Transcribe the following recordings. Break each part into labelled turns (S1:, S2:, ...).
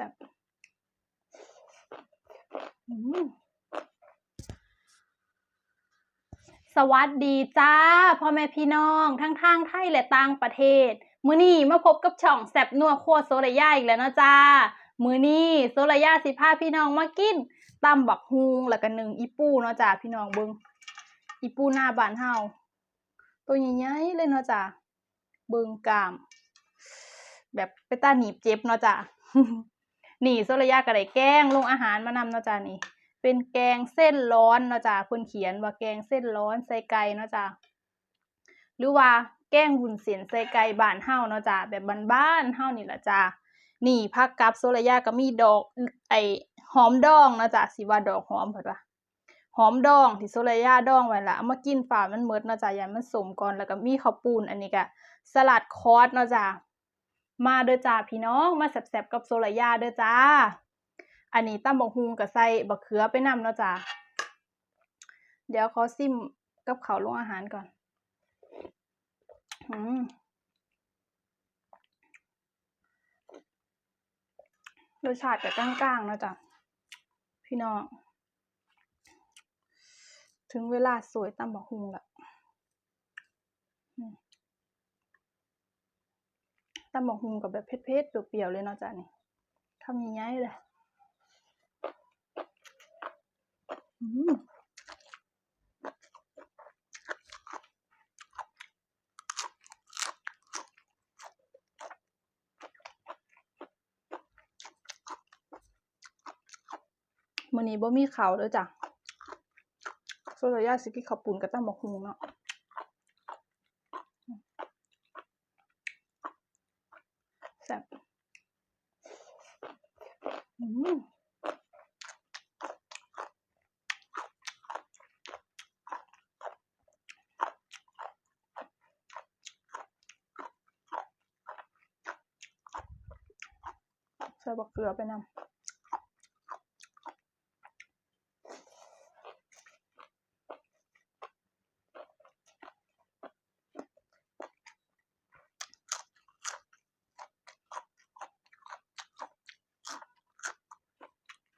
S1: ซ่บสวัสดีจ้าพ่อแม่พี่น้องทั้งทางไทยและต่างประเทศ มื้อนี้มาพบกับช่องแซบนัวโคตรโซระยาอีกแล้วเนาะจ้า มื้อนี้โซระยาสิพาพี่น้องมากินตำบักฮุงแล้วก็หนึ่งอีปูเนาะจ้าพี่น้องเบิ่งอีปูหน้าบานเฮาตัวใหญ่ๆเลยเนาะจ้าเบิ่งกาม แบบไปตาหนีบเจ็บเนาะจ้ะ นี่โซระยาก็ได้แกงลงอาหารมานำเนาะจ้ะนี่ เป็นแกงเส้นร้อนเนาะจ้ะเพิ่นเขียนว่าแกงเส้นร้อนใส่ไก่เนาะจ้ะหรือว่าแกงวุ้นเส้นใส่ไก่บ้านเฮาเนาะจ้ะแบบบ้านๆเฮานี่ละจ้ะนี่ผักกับโซระยาก็มีดอกไอหอมดองเนาะจ้ะสิว่าดอกหอมเพิ่นว่าหอมดองที่โซระยาดองไว้ละเอามากินฝามันเมิดเนาะจ้ะอย่ามันสมก่อนแล้วก็มีข้าวปูนอันนี้ก็สลัดคอสเนาะจ้ะ มาเด้อจ้าพี่น้องมาแซ่บๆกับโซลายาเด้อจ้า อันนี้ตั้มบักฮุงกับใส่บักเขือไปนำเนาะจ้าเดี๋ยวขอซิมกับเขาลงอาหารก่อนอืมรสชาติกับกลางๆเนาะจ้ะพี่น้อง ถึงเวลาสวยตั้มบักฮุงละอืม ตำบักหุงกับแบบเผ็ดๆเปรี้ยวๆเลยเนาะจ้ะนี่ทำยังไงเลยอืมมื้อนี้บ่มีข้าวเด้อจ้ะโซลายาสิกินข้าวปุ้นกับตำบักหุ่งเนาะแซ่บอืม ใส่บักเกลือไปนำ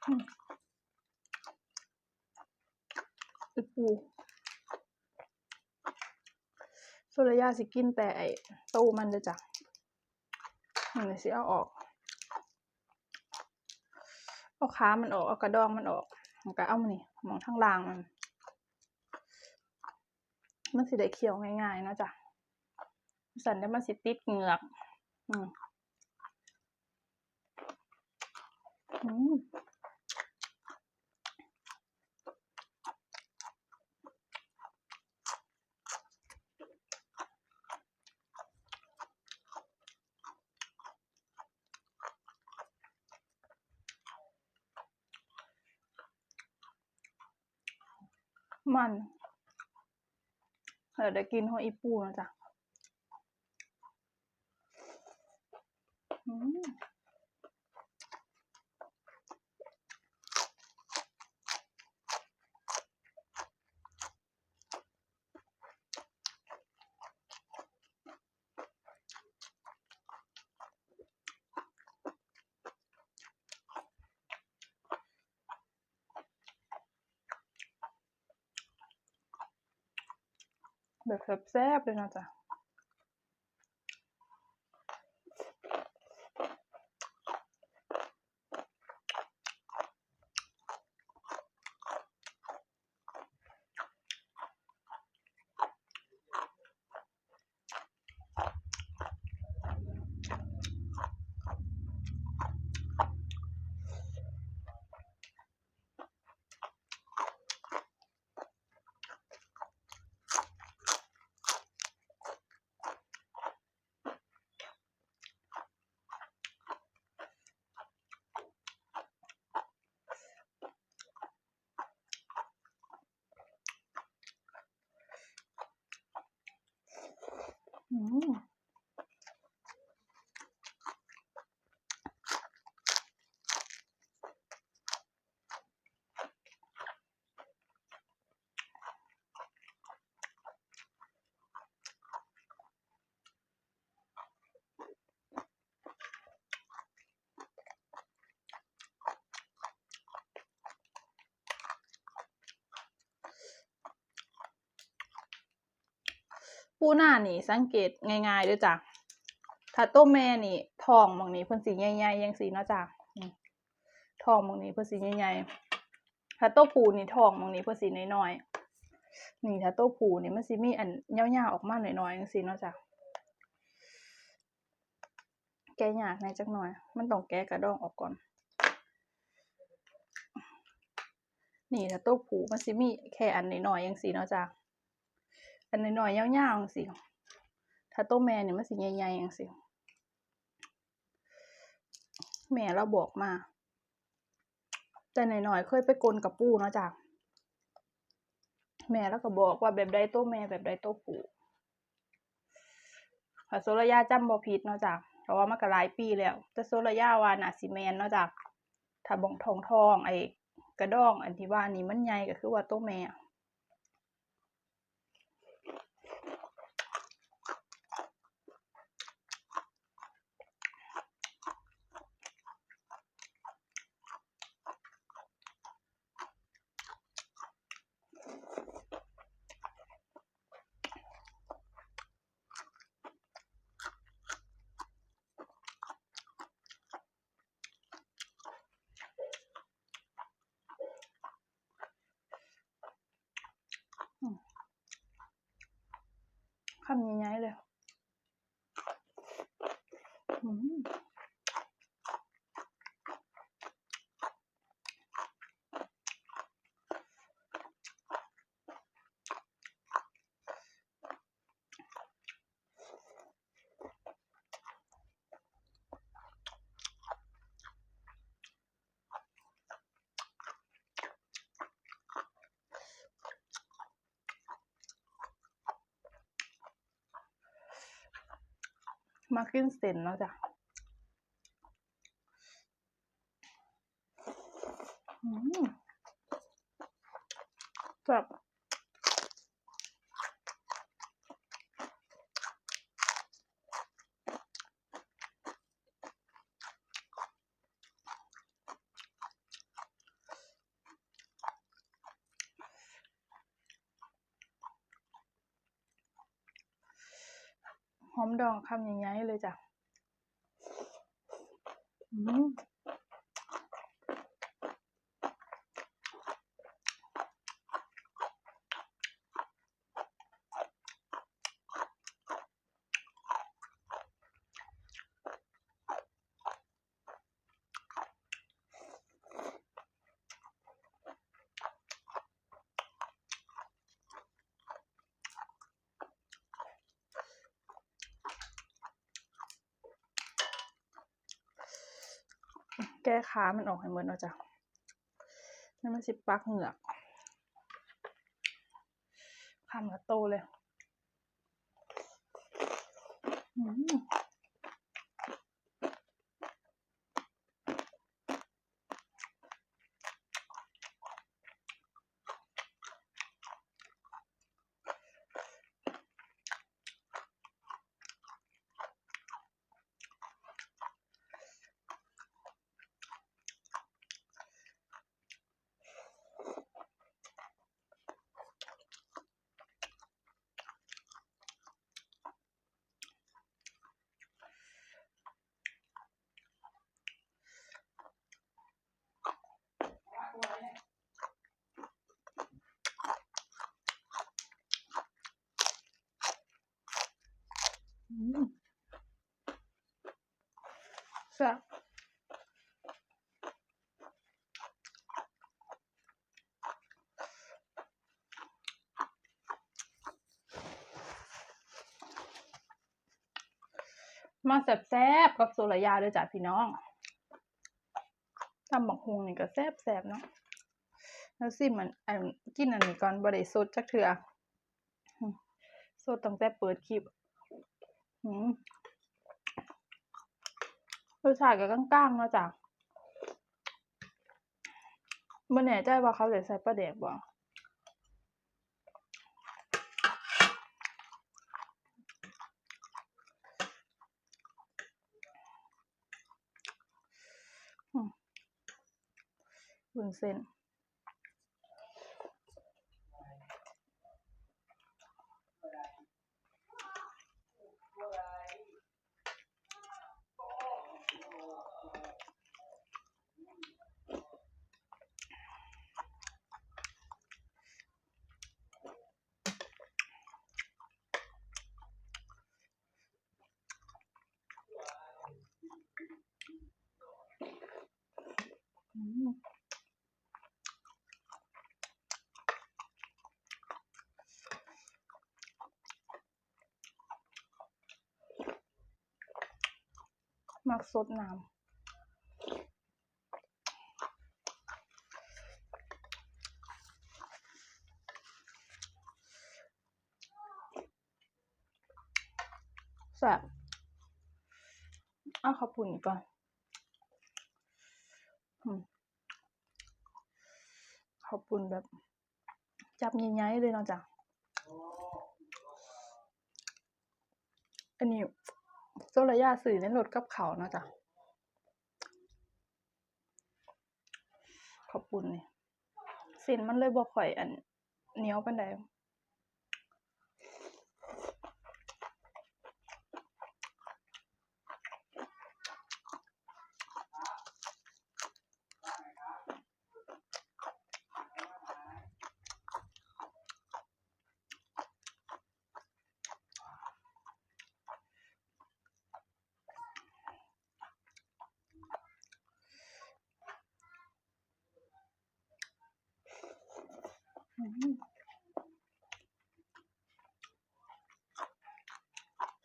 S1: อืมอีปูโซลยาสิกินแต่ไอ้ตู้มันเด้อจ้ะมันเลยสิเอาออก เอาขามันออก เอากระดองมันออกมันก็เอามันนี่มองทางล่างมัน มันสิได้เคี้ยวง่ายๆนะจ๊ะสันได้มันสิติดเหงือก อืมอืม มันเดี๋ยวได้กินหัวอีปูนะจ๊ะอืม แบบ ปูหน้านี่สังเกตง่ายๆด้วยจ้ะถ้าตัวแม่นี่ทองมองนี้เพิ่นสิใหญ่ๆจังซี่เนาะจ้ะทองมองนี้เพิ่นสิใหญ่ๆถ้าตัวผู้นี่ทองมองนี้เพิ่นสิน้อยๆนี่ถ้าตัวผู้นี่มันสิมีอันยาๆออกมาหน่อยๆจังซี่เนาะจ้ะแกะยากแหน่จักหน่อย มันต้องแกะกระดองออกก่อน นี่ถ้าตัวผูมันสิมีแค่อันน้อยๆจังซี่เนาะจ้ะ อันน้อยๆยาวๆจังซี่ถ้าโตแม่เนี่ยมันสิใหญ่ๆจังซี่แม่เราบอกมา แต่หน้อยๆเคยไปกลกับปู่เนาะจ้ะแม่เราก็บอกว่าแบบใดโตแม่แบบใดโตัวผู้ถ้าโซลยาจำบ่ผิดเนาะจ้ะเพราะว่ามันก็หลายปีแล้วแต่โซลยาวาน่าสิแม่นเนาะจ้ะถ้าบ่งทองทองไอ้กระดองอันที่ว่านี่มันใหญ่ก็คือว่าโตแม่ คำใหญ่ๆเลย อืม มากินเส้นแล้วจ้ะอืมแบบ หอมดองคำใหญ่ๆเลยจ้ะอืม แก้ขามันออกให้หมดเนาะจ้ะนี่มันสิปักเหงือกคำละโตเลย อืมอืมแซ่บ มาแซ่บๆกับโซลายาด้วยจ้ะพี่น้องตำบักฮุงนี่ก็แซ่บๆเนาะแล้วสิมันอันกินอันนี้ก่อนบ่ได้สดจักเทื่อสดตั้งแต่เปิดคลิปอืมรสชาติก็กลางๆเนาะจ้ะบ่แน่ใจว่าเขาจะใส่ปลาแดกบ่ วุ้นเส้น ม สดน้ำแซ่บเอาข้าวปุ่นก่อนข้าวปุ่นแบบ จับใหญ่ๆเลยนาะจ้ะอันนี้ โซลายาสื่อในรถกับเขาเนาะจ้ะขอบคุณนี่ยสินมันเลยบ่ค่อยอันเหนียวปันใด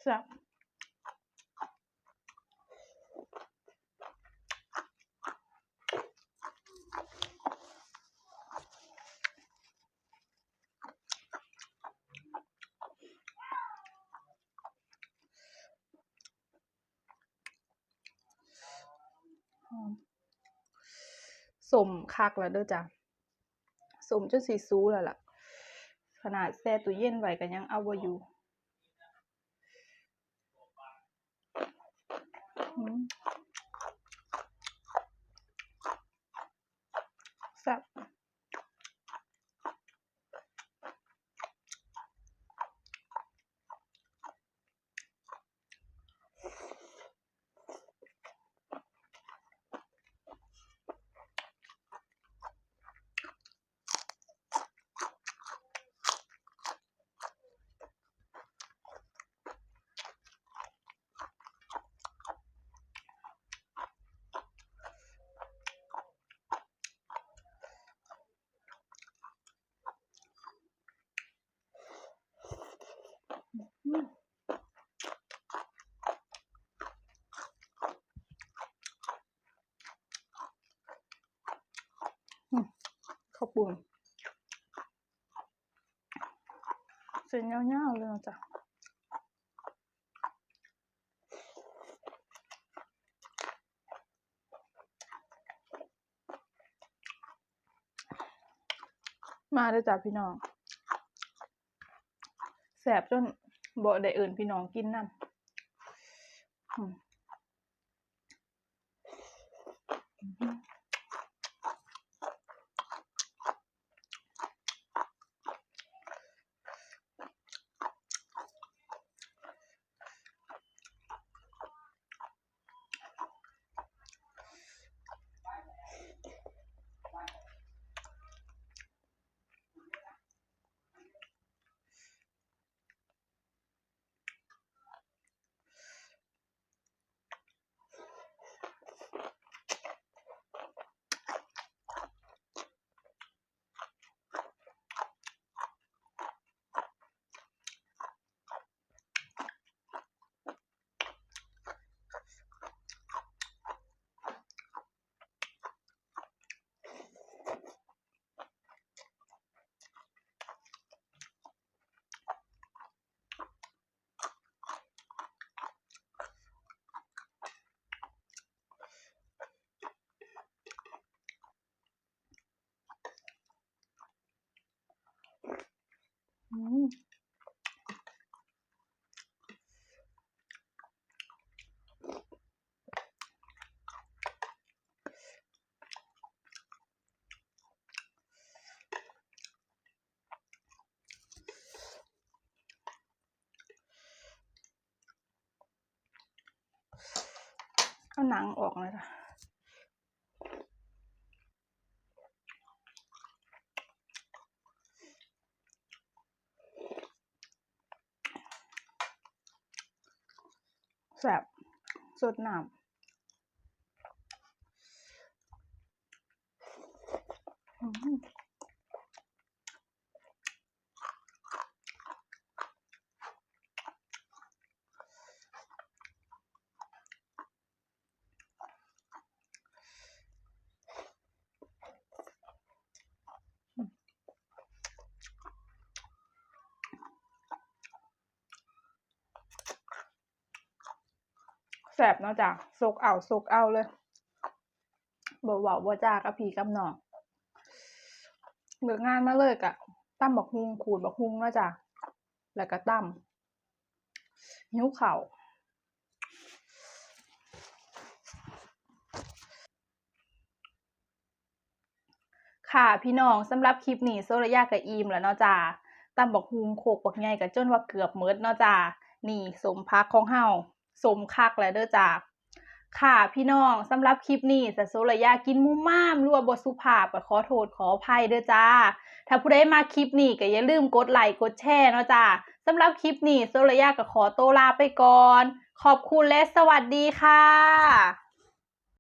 S1: แซ่บสมคักแล้วเด้อจ้ะ สมจนสีซูแล้วล่ะ ขนาดแช่ตู้เย็นไว้ก็ยังเอาไว้อยู่ ปุ้นเส้นยาวๆเลยนะจ้ะมาเด้อจ้ะพี่น้องแสบจนบ่ได้เอิ้นพี่น้องกินนำ เอาหนังออกเลยจ้ะแซ่บสดน้อื้อหือ แสบเนาะจ้ะซกเอาซกเอาเลยบ่เว้าบ่จากับพี่กับน้องเลิกงานมาเลยกะตั้มบักฮุงขูดบักฮุงเนาะจ้ะแล้วก็ตั้มหิ้วเข้าค่ะพี่น้องสำหรับคลิปนี้โซระยากับอีมแล้วเนาะจ้าตำบักฮุงโขกบักใหญ่กับจนว่าเกือบหมดเนาะจ้านี่สมพักของเฮา สมคักแล้วเด้อจ้าค่ะพี่น้องสำหรับคลิปนี้สโซระยากินมุมม่ามรั่วบทสุภาพก็ขอโทษขออภัยเด้อจ้า ถ้าผู้ใดมาคลิปนี้ก็อย่าลืมกดไลค์กดแชร์เนาะจ้าสำหรับคลิปนี้โซระยาก็ขอตัวลาไปก่อน ขอบคุณและสวัสดีค่ะ